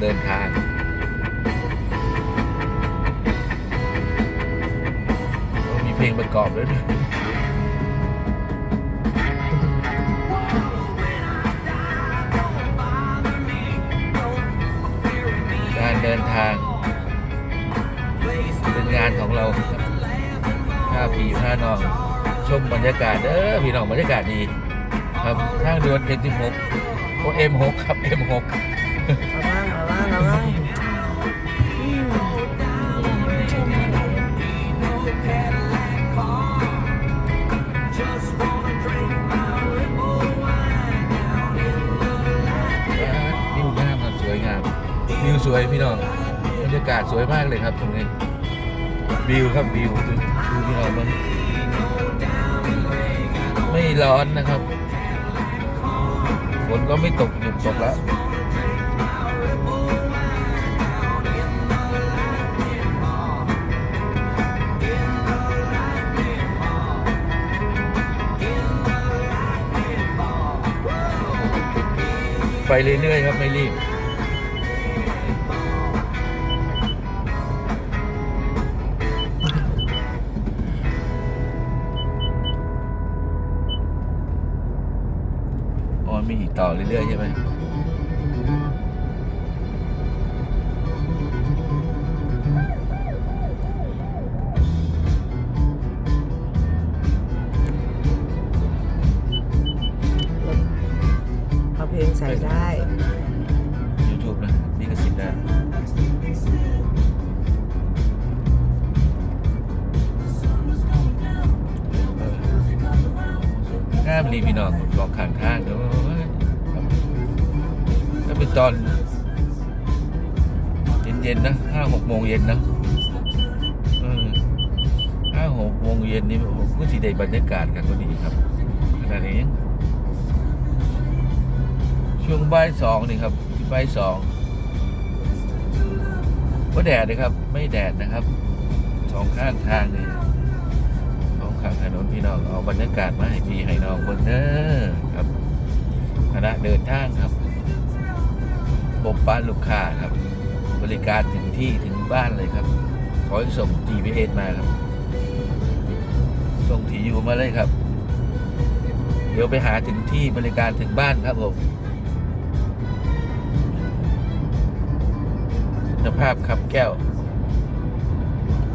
เดินทาง มีเพลงประกอบด้วยนะการเดินทาง เป็นงานของเราครับผ้าผีผ้านองชมบรรยากาศเด้อพี่น้องบรรยากาศดี ครับทางด่วน M16 โอ M6 ครับ M6 วิวงามครับสวยงามวิวสวยพี่น้องบรรยากาศสวยมากเลยครับตรงนี้วิวครับวิวดูดูพี่น้องมันไม่ร้อนนะครับ ฝนก็ไม่ตกหยุดตกแล้ว ไปเรื่อยๆครับไม่รีบอ๋อมีอีกต่อเรื่อยๆใช่ไหม ใส่ได้ YouTube นะนี่ก็สิทธิ์นะเอองามรีพี่น้องลองข้างทางเดี๋ยวครับถ้าเป็นตอน เย็นๆนะห้าหกโมงเย็นนะห้าหกโมงเย็นนี่ก็สีได้บรรยากาศกันก็ดีครับขนาดนี้ ช่วงบ่ายสองนี่ครับบ่ายสองก็แดดนะครับ ไม่แดดนะครับสองข้างทางนี่สองข้างถนนพี่น้องเอาบรรยากาศมาให้พี่ให้น้องบิ่งเด้อครับคณะเดินทางครับพบป้านลูกค้าครับ บริการถึงที่ถึงบ้านเลยครับ ขอให้ส่ง GPS มาครับ ส่งที่อยู่มาเลยครับ เดี๋ยวไปหาถึงที่บริการถึงบ้านครับผม คุณภาพครับแก้ว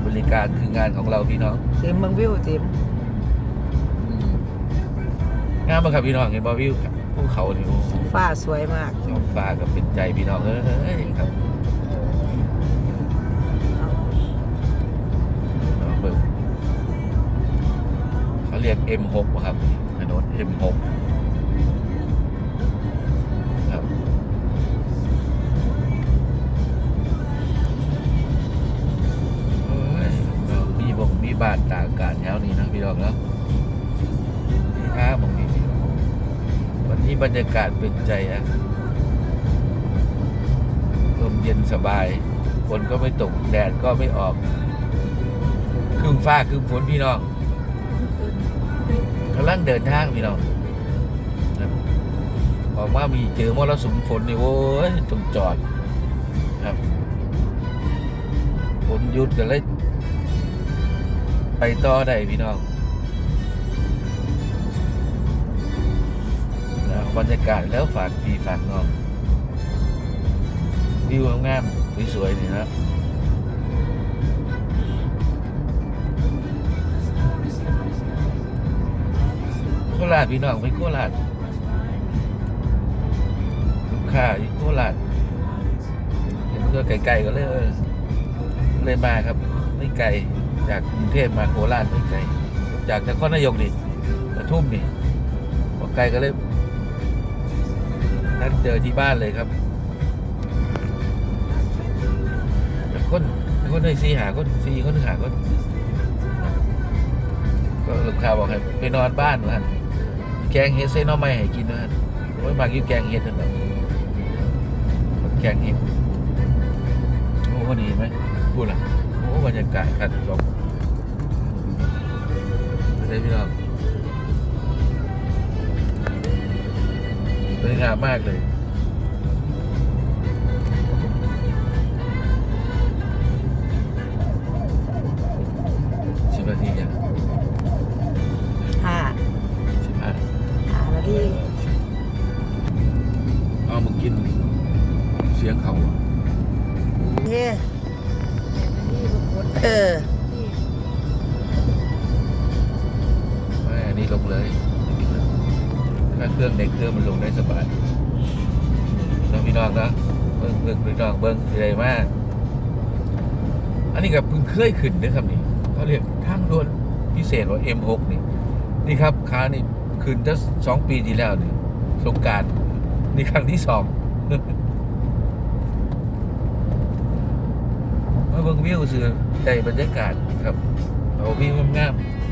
บริการคืองานของเราพี่น้องจิมเมืองวิวจิมงามมากครับพี่น้องเห็นบอวิวครับภูเขานี่โอ้โหฟ้าสวยมากท้องฟ้าก็เป็นใจพี่น้องเอ้ยครับน้องเบิ่งเขาเรียก M6 อะครับถนน M6 มีบ้านตากอากาศแถวนี้นะพี่น้องแล้วนี่ท่าบงนี้พี่น้องวันนี้บรรยากาศเป็นใจอะลมเย็นสบายฝนก็ไม่ตกแดดก็ไม่ออกครึ่งฟ้าครึ่งฝนพี่น้องกำลังเดินทางพี่น้องบออกมามีเจอมรสุมฝนนี่โว้ยต้องจอดครับฝนหยุดกันเลย ไปต่อได้พี่น้องบรรยากาศแล้วฝากพี่ฝากน้องวิวงามๆสวยๆนี่นะโคราชพี่น้องไปโคราชลูกค้าอยู่โคราชเห็นก็ไกลๆก็เลยเออเลยมาครับ ไม่ไกล จากกรุงเทพมาโคราชไม่ไกลจากนครนายกนี่ปทุมนี่พอไกลก็เลยนัดเจอที่บ้านเลยครับคนคนได้ซีหาคนซีคนหาคนก็ลูกค้าบอกให้ไปนอนบ้านว่าแกงเห็ดเส้นน้อไม้ให้กินว่าโอ้ยมากยู่แกงเห็ดนั่นแหละแกงเห็ดโอ้วันนี้ไหมพูดล่ะ โอ้บรรยากาศการจบได้พี่น้องสวยงามมากเลยสิบนาทียังห้าสิบห้าห้านาที เครื่องในเครื่องมันลงได้สบายน้องพี่น้องนะเบิ้งเบิ้งพี่น้องเบิ้งใหญ่มากอันนี้กับเพิ่งเคยขึ้นนะครับนี่เขาเรียกทางด่วนพิเศษว่า M6 นี่ นี่ครับค้านี่ขึ้นตั้งสองปีที่แล้วนี่สงการนี่ครั้งที่สองมาเบิ่งวิวซื้อได้บรรยากาศครับ เอาวิวงามๆ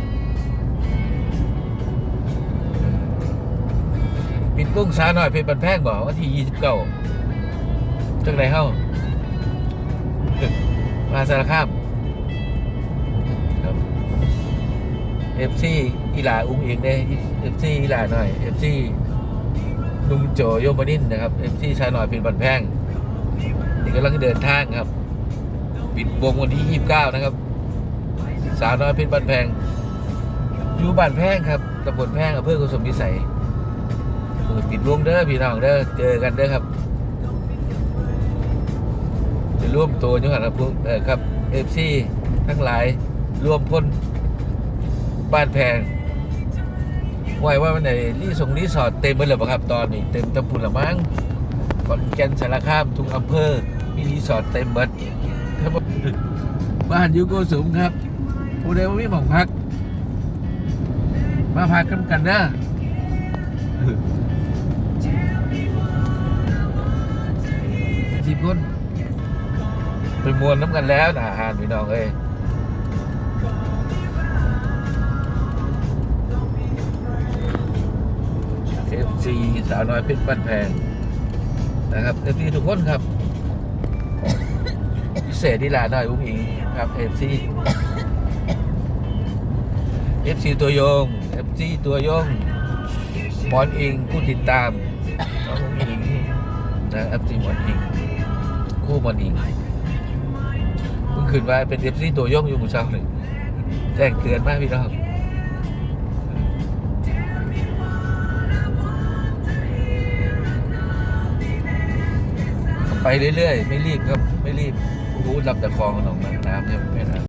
กุ้งสาหน่อยเพชรบันแพงบอกวันที่ยี่สิบเก้าจังไรเฮ้ามาสารคามครับเอฟซีอีหลาอุ้งเองเด้เอฟซีอีหลาหน่อยเอฟซีลุงโจโยมนินนะครับเอฟซีชายหน่อยเป็นบันแพงนี่กำลังเดินทางครับ ปิดวงวันที่29นะครับ สาวน้อยเพชรบ้านแพงอยู่บ้านแพงครับตำบลแพงอำเภอกุสมพิสัย ปิดวงเด้อพี่น้องเด้อเจอกันเด้อครับจะร่วมตัวยู่ครับพวกเออครับเอฟซีทั้งหลายร่วมพ้นบ้านแพงไหวว่ามันไหนรีสงรีสอร์ทเต็มไปเลยปะครับตอนนี้ เต็มตะพุนละมั้งขอนแก่นสารคามทุกอำเภอมีรีสอร์ทเต็มเบิดบ้านยูโกสุมครับผู้ใดว่ามีหมองพัก มาพักกันกันเด้อ คนไปมวนน้ำกันแล้วนะอาหารพี่น้องเอ้ยเอฟซีสาวน้อยเพชรบ้านแพงนะครับเอฟซีทุกคนครับ พิเศษที่ลาหน่อยอุ้งอิงครับเอฟซีเอฟซีตัวยงเอฟซีตัวยงหมอนอิงผู้ติดตามน้องอุ้งอิงนะเอฟซีหมอนอิง คู่มอนอิงเพิ่งขึ้นมาเป็นเอฟซีตัวยงอยู่หมู่เช้าหนึ่งแจ้งเตือนมากพี่น้องไปเรื่อยๆ ไม่รีบครับ ไม่รีบโอ้โหรับแต่คลองหนองน้ำเนี่ยไม่นะ